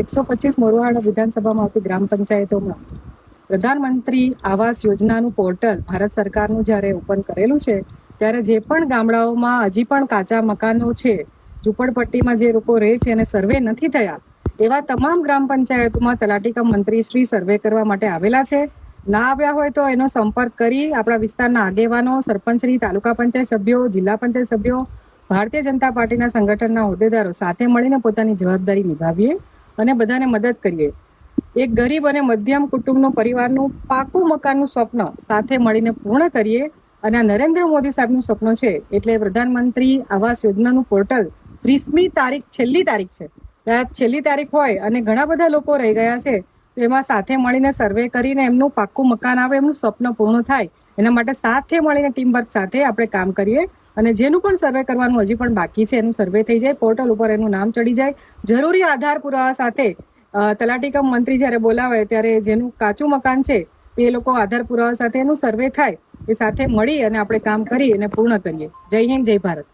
એકસો પચીસ મોરવાડા વિધાનસભામાં આવતી ગ્રામ પંચાયતોમાં પ્રધાનમંત્રી આવાસ યોજનાનું પોર્ટલ ભારત સરકારનું જ્યારે ઓપન કરેલું છે, ત્યારે જે પણ ગામડાઓમાં હજી પણ કાચા મકાનો છે, ઝૂંપડપટ્ટીમાં જે લોકો રહે છે અને સર્વે નથી થયા, એવા તમામ ગ્રામ પંચાયતોમાં તલાટી કમ મંત્રી શ્રી સર્વે કરવા માટે આવેલા છે. ના આવ્યા હોય તો એનો સંપર્ક કરી આપણા વિસ્તારના આગેવાનો, સરપંચશ્રી, તાલુકા પંચાયત સભ્યો, જિલ્લા પંચાયત સભ્યો, ભારતીય જનતા પાર્ટીના સંગઠનના હોદ્દેદારો સાથે મળીને પોતાની જવાબદારી નિભાવીએ. અને બધાને મદદ કરીએ. એક ગરીબ અને મધ્યમ કુટુંબનું પરિવારનું પાકું મકાનનું સ્વપ્ન સાથે મળીને પૂર્ણ કરીએ અને આ નરેન્દ્ર મોદી સાહેબનું સ્વપ્ન છે. એટલે પ્રધાનમંત્રી આવાસ યોજનાનું પોર્ટલ ત્રીસમી તારીખ, છેલ્લી તારીખ છે. આ છેલ્લી તારીખ હોય અને ઘણા બધા લોકો રહી ગયા છે, તો એમાં સાથે મળીને સર્વે કરીને એમનું પાક્કું મકાન આવે, એમનું સ્વપ્ન પૂર્ણ થાય. એના માટે સાથે મળીને ટીમ વર્ક સાથે આપણે કામ કરીએ. અને જેનું પણ સર્વે કરવાનું હજી પણ બાકી છે, એનું સર્વે થઈ જાય પોર્ટલ ઉપર એનું નામ ચડી જાય. જરૂરી આધાર પુરાવા સાથે તલાટીકમ તલાટી કમ મંત્રી જ્યારે બોલાવે ત્યારે જેનું કાચું મકાન છે તે લોકો આધાર પુરાવા સાથે એનું સર્વે થાય, એ સાથે મળી અને આપણે કામ કરી અને પૂર્ણ કરીએ. જય હિન્દ, જય ભારત.